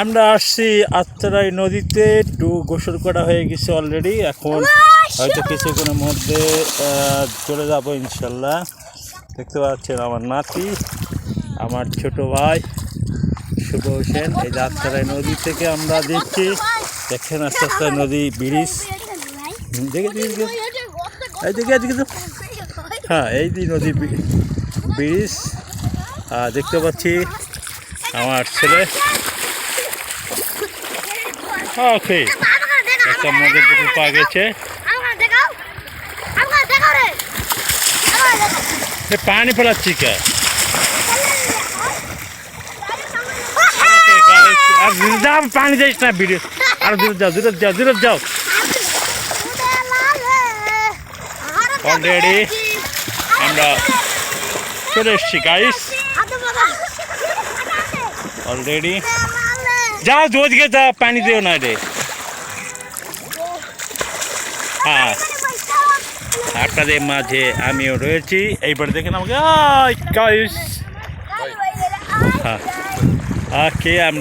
আমরা আসছি আত্মারাই নদীতে একটু গোসল করা হয়ে গেছে অলরেডি এখন হয়তো কিছুক্ষণের মধ্যে চলে যাব ইনশাল্লাহ। দেখতে পাচ্ছেন আমার নাতি, আমার ছোট ভাই, শুভ হোসেন। এই যে আত্মারাই নদী থেকে আমরা দেখছি। দেখেন আস্তে আস্তে নদী, ব্রিজ। দেখে দেখে দেখে। এই দেখে এদিকে তো। হ্যাঁ এই নদী, ব্রিজ। দেখতে পাচ্ছি আমার ছেলে। ওকে একটা মদের পুকুর পাওয়া গেছে। পানি ফেলাচ্ছি কে? পানি যাইস না, ভিডিও। আর দূরে যাও দূরে যাও দূরে যাও। Already আমরা চলে এসছি গাইস অলরেডি যা জোজকে যা পানি দিও না রে। হ্যাঁ। আপনাদের মাঝে আমিও রয়েছি। এইবার দেখেন আমাকে হ্যাঁ। ওকে